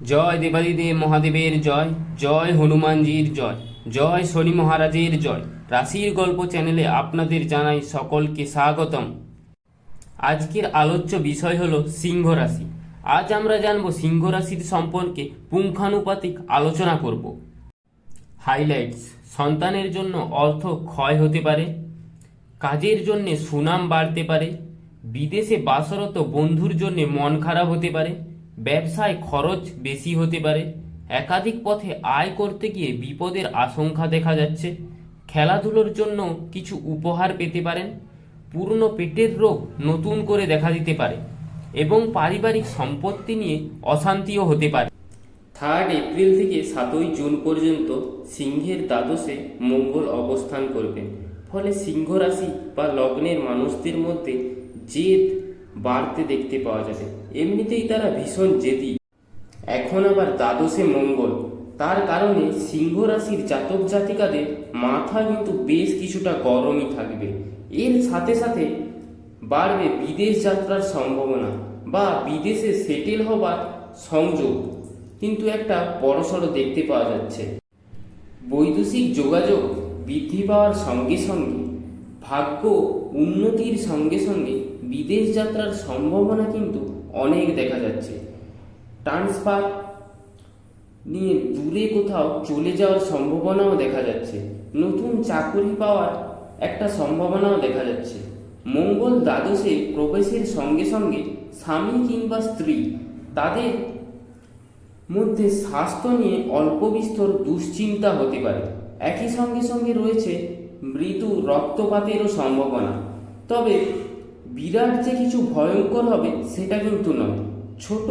জয় দেবাদিদেব মহাদেবের জয় জয় হনুমানজির জয় জয় শনি মহারাজের জয়। রাশির গল্প চ্যানেলে আপনাদের জানাই সকলকে স্বাগতম। আজকের আলোচ্য বিষয় হলো সিংহ রাশি। আজ আমরা জানব সিংহ রাশির সম্পর্কে পুঙ্খানুপাতিক আলোচনা করব। হাইলাইটস, সন্তানের জন্য অর্থ ক্ষয় হতে পারে, কাজের জন্য সুনাম বাড়তে পারে, বিদেশে বাসরত বন্ধুর জন্য মন খারাপ হতে পারে ব্যবসায় খরচ বেশি হতে পারে। একাধিক পথে আয় করতে গিয়ে বিপদের আশঙ্কা দেখা যাচ্ছে। খেলাধুলোর জন্য কিছু উপহার পেতে পারেন। পুরনো পেটের রোগ নতুন করে দেখা দিতে পারে এবং পারিবারিক সম্পত্তি নিয়ে অশান্তিও হতে পারে। থার্ড এপ্রিল থেকে সাতই জুন পর্যন্ত সিংহের দ্বাদশে মঙ্গল অবস্থান করবেন। ফলে সিংহ রাশি বা লগ্নের মানুষদের মধ্যে জেদ বাড়তে দেখতে পাওয়া যাবে। এমনিতেই তারা ভীষণ জেদি। এখন আবার দ্বাদশে মঙ্গল। তার কারণে সিংহ রাশির জাতক জাতিকাদের মাথা কিন্তু বেশ কিছুটা গরমই থাকবে। এর সাথে সাথে বাড়বে বিদেশ যাত্রার সম্ভাবনা বা বিদেশে সেটেল হবার সংযোগ। কিন্তু একটা বড়সড় দেখতে পাওয়া যাচ্ছে। বৈদেশিক যোগাযোগ বৃদ্ধি পাওয়ার সঙ্গে সঙ্গে ভাগ্য উন্নতির সঙ্গে সঙ্গে বিদেশ যাত্রার সম্ভাবনা কিন্তু অনেক দেখা যাচ্ছে। ট্রান্সফার নিয়ে দূরে কোথাও চলে যাওয়ার সম্ভাবনাও দেখা যাচ্ছে। নতুন চাকরি পাওয়ার একটা সম্ভাবনাও দেখা যাচ্ছে। মঙ্গল দ্বাদশে প্রবেশের সঙ্গে সঙ্গে স্বামী কিংবা স্ত্রী তাদের মধ্যে স্বাস্থ্য নিয়ে অল্প বিস্তর দুশ্চিন্তা হতে পারে। একই সঙ্গে সঙ্গে রয়েছে মৃদু রক্তপাতেরও সম্ভাবনা। তবে বিরাট যে কিছু ভয়ঙ্কর হবে, সেটা কিন্তু নয়। ছোট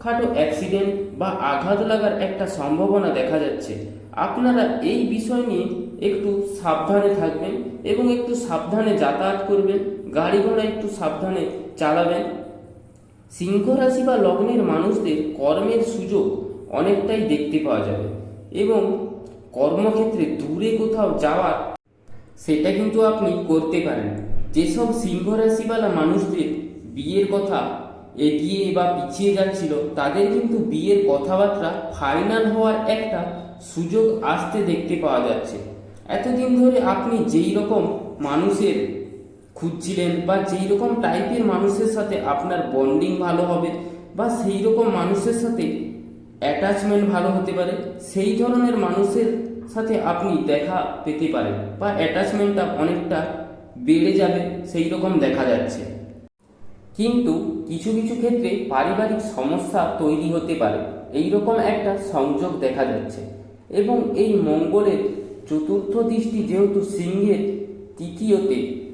খাটো অ্যাক্সিডেন্ট বা আঘাত লাগার একটা সম্ভাবনা দেখা যাচ্ছে। আপনারা এই বিষয় নিয়ে একটু সাবধানে থাকবেন এবং একটু সাবধানে যাতায়াত করবেন, গাড়ি ঘোড়া একটু সাবধানে চালাবেন। সিংহ রাশি বা লগ্নের মানুষদের কর্মের সুযোগ অনেকটাই দেখতে পাওয়া যাবে এবং কর্মক্ষেত্রে দূরে কোথাও যাওয়ার সেটা কিন্তু আপনি করতে পারেন। যেসব সিংহ রাশিওয়ালা মানুষদের বিয়ের কথা এগিয়ে বা পিছিয়ে যাচ্ছিল, তাদের কিন্তু বিয়ের কথাবার্তা ফাইনাল হওয়ার একটা সুযোগ আসতে দেখতে পাওয়া যাচ্ছে। এতদিন ধরে আপনি যেই রকম মানুষের খুঁজছিলেন বা যেই রকম টাইপের মানুষের সাথে আপনার বন্ডিং ভালো হবে বা সেই রকম মানুষের সাথে অ্যাটাচমেন্ট ভালো হতে পারে, সেই ধরনের মানুষের সাথে আপনি দেখা পেতে পারেন বা অ্যাটাচমেন্টটা অনেকটা বেড়ে যাবে সেই রকম দেখা যাচ্ছে। কিন্তু কিছু কিছু ক্ষেত্রে পারিবারিক সমস্যা তৈরি হতে পারে এই রকম একটা সংযোগ দেখা যাচ্ছে। এবং এই মঙ্গলের চতুর্থ দৃষ্টি যেহেতু সিংহের তৃতীয়তে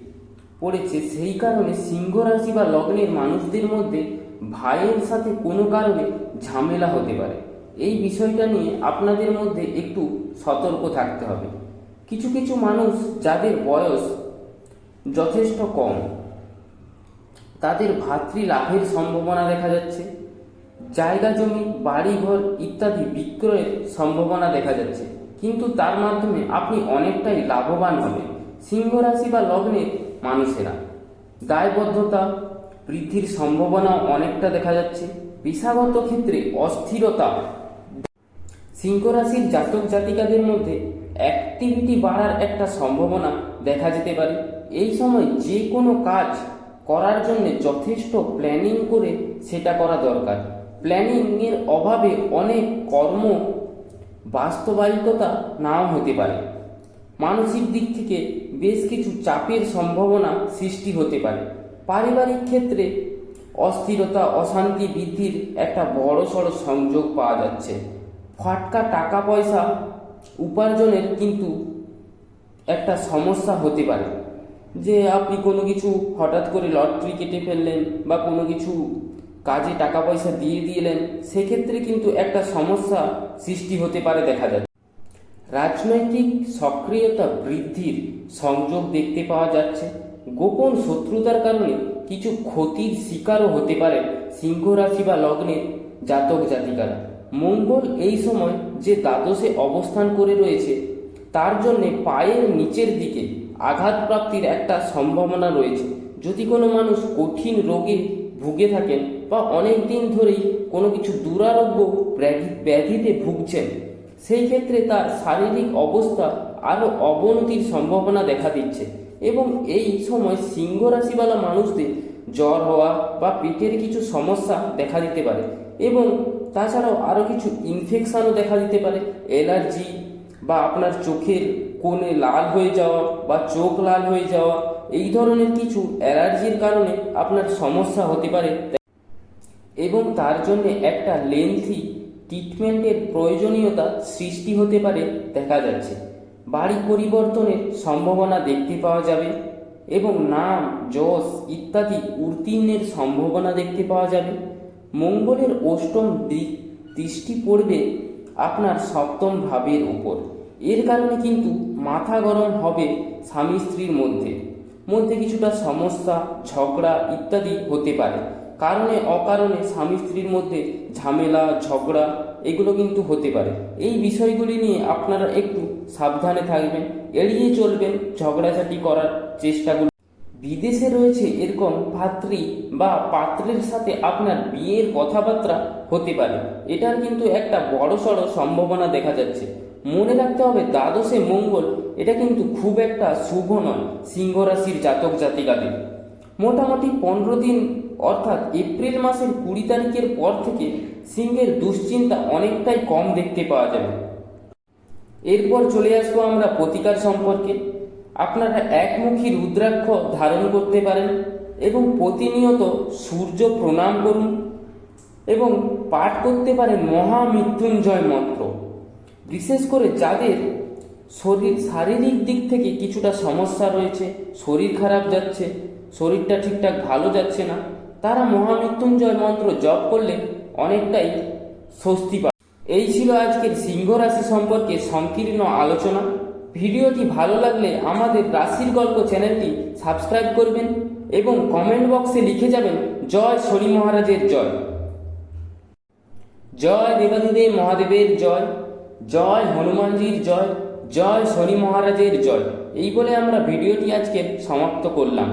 পড়েছে, সেই কারণে সিংহ রাশি বা লগ্নের মানুষদের মধ্যে ভাইয়ের সাথে কোনো কারণে ঝামেলা হতে পারে। এই বিষয়টা নিয়ে আপনাদের মধ্যে একটু সতর্ক থাকতে হবে। কিছু কিছু মানুষ যাদের বয়স যথেষ্ট কম, তাদের ভাতৃ লাভের সম্ভাবনা দেখা যাচ্ছে, জায়গা জমি, বাড়িঘর ইত্যাদি বিক্রয়ের সম্ভাবনা দেখা যাচ্ছে। কিন্তু তার মাধ্যমে আপনি অনেকটাই লাভবান হবেন, সিংহ রাশি বা লগ্নের মানুষেরা। দায়বদ্ধতা বৃদ্ধির সম্ভাবনা অনেকটা দেখা যাচ্ছে। পেশাগত ক্ষেত্রে অস্থিরতা সিংহ রাশির জাতক জাতিকাদের মধ্যে অ্যাক্টিভিটি বাড়ার একটা সম্ভাবনা দেখা যেতে পারে। এই সময় যে কোনো কাজ করার জন্য যথেষ্ট প্ল্যানিং করে সেটা করা দরকার। প্ল্যানিংয়ের অভাবে অনেক কর্ম বাস্তবায়িকতা নাও হতে পারে। মানসিক দিক থেকে বেশ কিছু চাপের সম্ভাবনা সৃষ্টি হতে পারে। পারিবারিক ক্ষেত্রে অস্থিরতা, অশান্তি বৃদ্ধির একটা বড় সড়ো সংযোগ পাওয়া যাচ্ছে। ফাটকা টাকা পয়সা উপার্জনের কিন্তু একটা সমস্যা হতে পারে। যে আপনি কোনো কিছু হঠাৎ করে লটারি কেটে ফেললেন বা কোনো কিছু কাজে টাকা পয়সা দিয়ে দিলেন, সেক্ষেত্রে কিন্তু একটা সমস্যা সৃষ্টি হতে পারে দেখা যাচ্ছে রাজনৈতিক সক্রিয়তা বৃদ্ধির সংযোগ দেখতে পাওয়া যাচ্ছে। গোপন শত্রুতার কারণে কিছু ক্ষতির শিকারও হতে পারে সিংহ রাশি বা লগ্নের জাতক জাতিকারা। মঙ্গল এই সময় যে দ্বাদশে অবস্থান করে রয়েছে, তার জন্যে পায়ের নিচের দিকে আঘাত প্রাপ্তির একটা সম্ভাবনা রয়েছে। যদি কোনো মানুষ কঠিন রোগে ভুগে থাকেন বা অনেক দিন ধরেই কোনো কিছু দুরারোগ্য ব্যাধিতে ভুগছেন, সেই ক্ষেত্রে তার শারীরিক অবস্থা আরও অবনতির সম্ভাবনা দেখা দিচ্ছে এবং এই সময় সিংহ রাশিওয়ালা মানুষদের জ্বর হওয়া বা পেটের কিছু সমস্যা দেখা দিতে পারে এবং তাছাড়াও আরও কিছু ইনফেকশানও দেখা দিতে পারে। অ্যালার্জি বা আপনার চোখের কোণে লাল হয়ে যাওয়া বা চোখ লাল হয়ে যাওয়া, এই ধরনের কিছু অ্যালার্জির কারণে আপনার সমস্যা হতে পারে। এবং তার জন্য একটা লেন্থি ট্রিটমেন্টের প্রয়োজনীয়তা সৃষ্টি হতে পারে দেখা যাচ্ছে। বাড়ি পরিবর্তনের সম্ভাবনা দেখতে পাওয়া যাবে এবং নাম, যশ ইত্যাদি উত্তীর্ণের সম্ভাবনা দেখতে পাওয়া যাবে। মঙ্গলের অষ্টম দিক দৃষ্টি পড়বে আপনার সপ্তম ভাবের উপর। এর কারণে কিন্তু মাথা গরম হবে স্বামী স্ত্রীর মধ্যে। মধ্যে কিছুটা সমস্যা, ঝগড়া ইত্যাদি হতে পারে। কারণে, অকারণে স্বামী স্ত্রীর মধ্যে ঝামেলা, ঝগড়া এগুলো কিন্তু হতে পারে। এই বিষয়গুলি নিয়ে আপনারা একটু সাবধানে থাকবেন, এড়িয়ে চলবেন ঝগড়াঝাটি করার চেষ্টাগুলো। বিদেশে রয়েছে এরকম পাত্রী বা পাত্রের সাথে আপনার বিয়ের কথাবার্তা হতে পারে। এটার কিন্তু একটা বড় সড়ো সম্ভাবনা দেখা যাচ্ছে। মনে রাখতে হবে, দ্বাদশে মঙ্গল, এটা কিন্তু খুব একটা শুভ নয়, সিংহ রাশির জাতক জাতিকাদের। মোটামুটি পনেরো দিন, অর্থাৎ এপ্রিল মাসের কুড়ি তারিখের পর থেকে সিংহের দুশ্চিন্তা অনেকটাই কম দেখতে পাওয়া যাবে। এরপর চলে আসব আমরা প্রতিকার সম্পর্কে। আপনারা একমুখী রুদ্রাক্ষ ধারণ করতে পারেন এবং প্রতিনিয়ত সূর্য প্রণাম করুন এবং পাঠ করতে পারেন মহামৃত্যুঞ্জয় মন্ত্র। বিশেষ করে যাদের শরীর শারীরিক দিক থেকে কিছুটা সমস্যা রয়েছে, শরীর খারাপ যাচ্ছে, শরীরটা ঠিকঠাক ভালো যাচ্ছে না, তারা মহামৃত্যুঞ্জয় মন্ত্র জপ করলে অনেকটাই স্বস্তি পায়। এই ছিল আজকের সিংহ রাশি সম্পর্কে সংকীর্ণ আলোচনা। ভিডিওটি ভালো লাগলে আমাদের রাশির গল্প চ্যানেলটি সাবস্ক্রাইব করবেন এবং কমেন্ট বক্সে লিখে যাবেন, জয় শনি মহারাজের জয়। জয় দেবাদিদেব মহাদেবের জয় জয় হনুমানজির জয় জয় শনি মহারাজের জয়। এই বলে আমরা ভিডিওটি আজকে সমাপ্ত করলাম।